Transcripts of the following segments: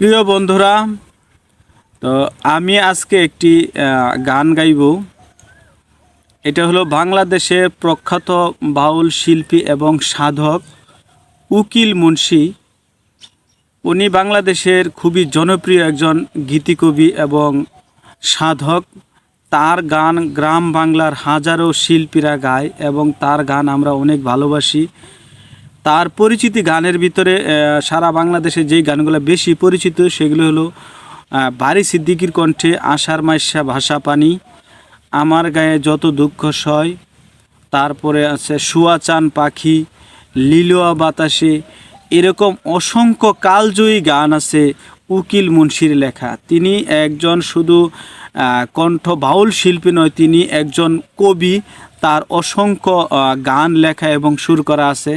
প্রিয় বন্ধুরা, তো আমি আজকে একটি গান গাইব। এটা হলো বাংলাদেশের প্রখ্যাত বাউল শিল্পী এবং সাধক উকিল মুন্সি। উনি বাংলাদেশের খুবই জনপ্রিয় একজন গীতিকবি এবং সাধক। তার গান গ্রাম বাংলার হাজারো শিল্পীরা গায় এবং তার গান আমরা অনেক ভালোবাসি। তার পরিচিতি গানের ভিতরে সারা বাংলাদেশে যেই গানগুলো বেশি পরিচিত সেগুলো হলো বারি সিদ্দিকির কণ্ঠে আষাঢ় মাইশা ভাষা পানি, আমার গায়ে যত দুঃখ সয়, তারপরে আছে শুয়া চান পাখি, লিলোয়া বাতাসে, এরকম অসংখ্য কালজয়ী গান আছে উকিল মুন্সির লেখা। তিনি একজন শুধু কণ্ঠ বাউল শিল্পী নয়, তিনি একজন কবি, তার অসংখ্য গান লেখা এবং সুর করা আছে।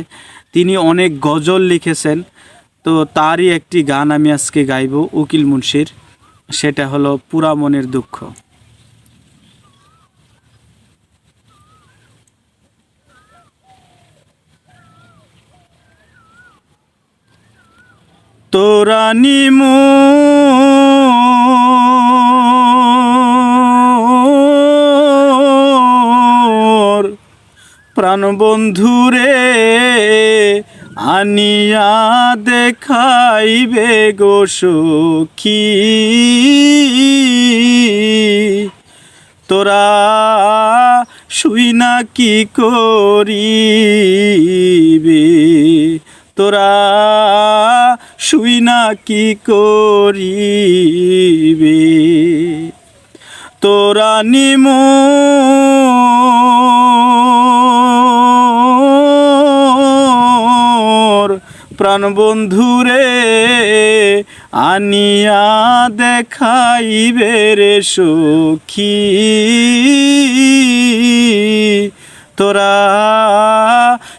তিনি অনেক গজল লিখেছেন। তো তারই একটি গান আমি আজকে গাইব, উকিল মুন্সির। সেটা হলো পুরা মনের দুঃখ। তোরা নিমু প্রাণ বন্ধুরে আনিয়া দেখাইবে গো সখী। তোরা শুই না কি করিবে? তোরা শুই না কি করিবে? তোরা নিমু প্রাণ বন্ধুরে, আনিয়া দেখাইবে রে সখী। তোরা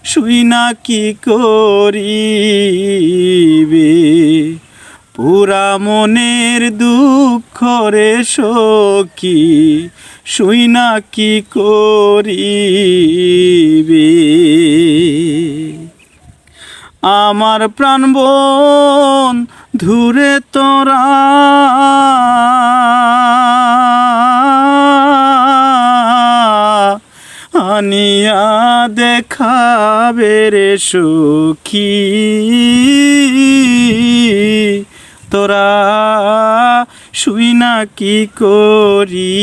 শুই না কি করিবে? পুরা মনের দুঃখ রে সখী, শুই না কি করিবে? আমার প্রাণবন ধুরে তোরা। আনিয়া দেখাবে রে সুখী। তোরা শুই না কি করিবে?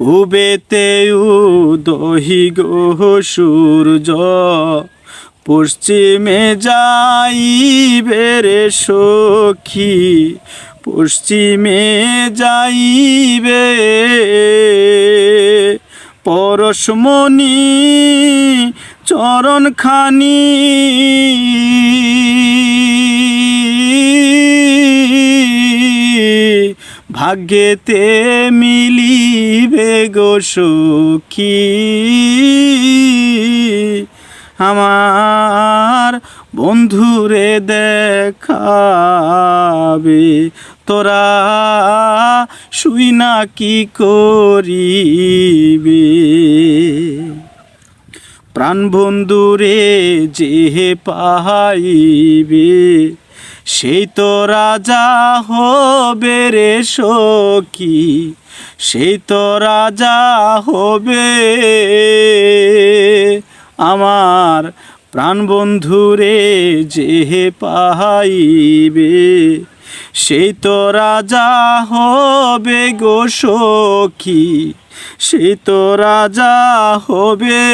পূবেতে দহি গো সূর্য পশ্চিমে যাইবে রে সখী পশ্চিমে যাইবে পরশমণি চরণ খানি ভাগ্যেতে মিলিবে গো সখী। আমার বন্ধুরে দেখাবে। তোরা শুই না কি করিবে? প্রাণ বন্ধুরে যে পাহাইবে। সেই তো রাজা হবে রে সখী সেই তো রাজা হবে আমার প্রাণ বন্ধুরে যে পাহাইবে সেই তো রাজা হবে গো সখী সেই তো রাজা হবে।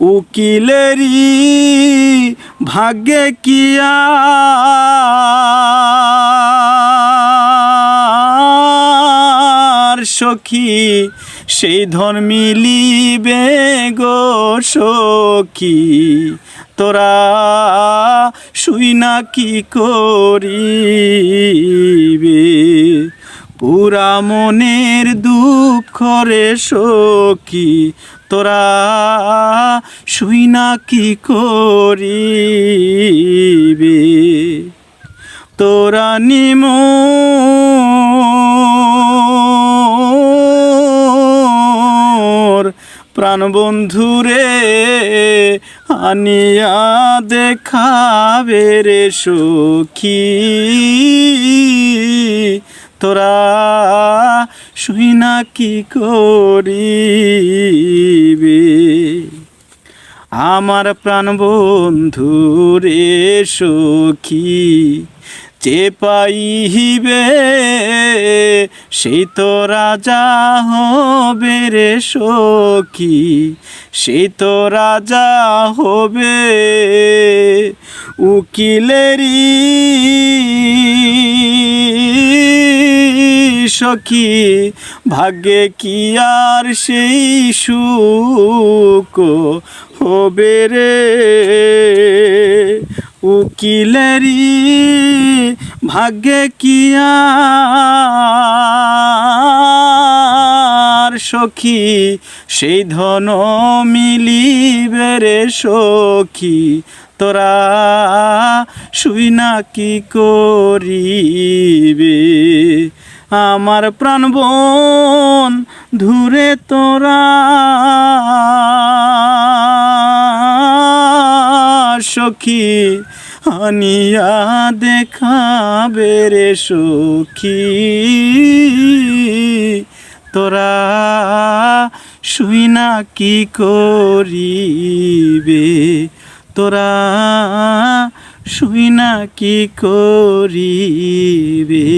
উকিলেরই ভাগ্যে কিয়া সখী? সেই ধন মিলিবে গো সখী। তোরা শুই না কি করিবে? পুরা মনের দুঃখ রে সখী, তোরা শুই না কি করিবে? তোরা নিমো প্রাণ বন্ধুরে, আনিয়া দেখাবে রে সখী। তোরা শুই না কি করিবে? আমার প্রাণ বন্ধু রে সখী যে পাইবে সেই তো রাজা হবে রে সখী। সেই তো রাজা হবে উকিলেরই সখী। ভাগ্যে কি আর সেই সুখ হবে রে? উকিলেরই ভাগ্যে কি সখী? সেই ধন মিলিবে রে সখী। তোরা শুই না কি করিবে? আমার প্রাণ বোন ধুরে তোরা। সখী আনিয়া দেখাবে রে সুখী। তোরা শুই না কি করিবে? তোরা শুই না কি করিবে?